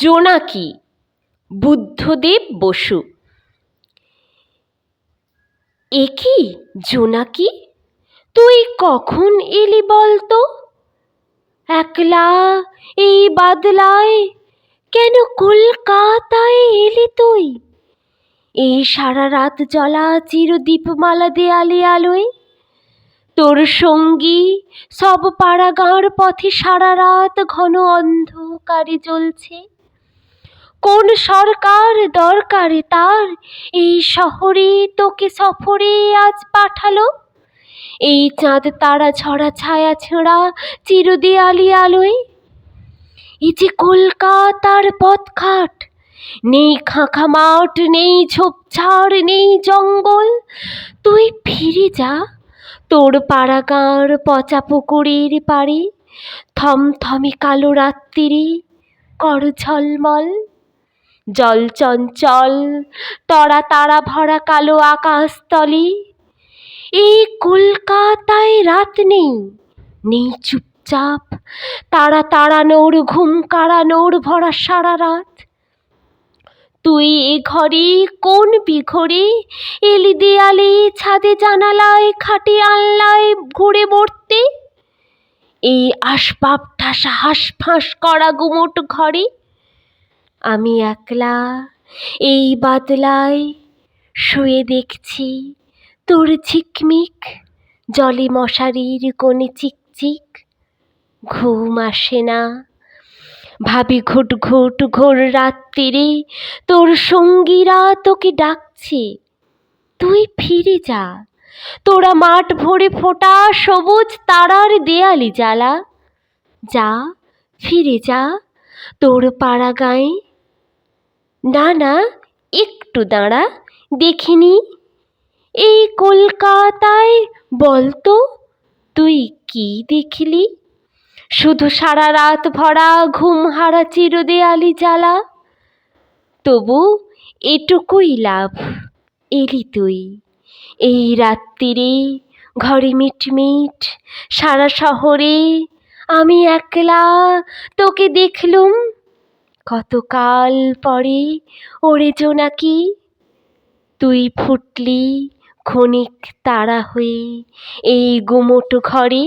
জোনাকি, বুদ্ধদেব বসু। এ কি জোনাকি? তুই কখন এলি বলতো একলা এই বাদলায় কেন কলকাতায় এলি তুই? এই সারা রাত জ্বলা চিরদীপমালা দেয়ালে আলোয়। তোর সঙ্গী সব পাড়া গাঁর পথে সারা রাত ঘন অন্ধকারে জ্বলছে। কোন সরকার দরকারে তার? এই শহরে তোকে সফরে আজ পাঠালো। এই চাঁদ তারা ঝরা ছায়া ছেঁড়া চিরদেয়ালি আলোয়। এই যে কলকাতার পথঘাট, নেই খাঁখা মাঠ, নেই ঝোপঝাড়, নেই জঙ্গল। তুই ফিরে যা, তোর পাড়াগাঁর পচা পুকুরের পাড়ে, থমথমে কালো রাত্রিরে কর ঝলমল। জল চঞ্চল, তরা তারা ভরা কালো আকাশতলে। এই কলকাতায় রাত নেই নেই চুপচাপ। তারা তাড়ানোর, ঘুম কাড়ানোর ভরা সারা রাত। তুই এ ঘরে, কোন বিঘরে? এলি দেয়ালে, ছাদে জানালায়, খাটে আনলায় ঘুরে মরতে? এই আসবাব ঠাসা হাঁসফাঁস করা গুমোট ঘরে? আমি একলা এই বাদলায় শুয়ে দেখছি তোর ঝিকমিক, জলে মশারির কোণে চিকচিক। ঘুম আসে না। ভাবি ঘুট ঘুট ঘোর রাত্রিরে তোর সঙ্গীরা তোকে ডাকছে। তুই ফিরে যা। তোরা মাঠ ভরে ফোটা সবুজ তারার দেয়ালি জ্বালা। যা, ফিরে যা। তোর পাড়া গায়ে না না একটু দাঁড়া দেখিনি এই কলকাতায় বলতো, তুই কি দেখলি? শুধু সারা রাত ভরা ঘুম হারা চিরদেয়ালি জ্বালা। তবু এটুকুই লাভ, এলি তুই। এই রাত্রিরে ঘরে মিটমিট, সারা শহরে আমি একলা তোকে দেখলুম। কতকাল পরে ওরে নাকি? তুই ফুটলি ক্ষণিক তারা হয়ে এই গুমোট ঘরে।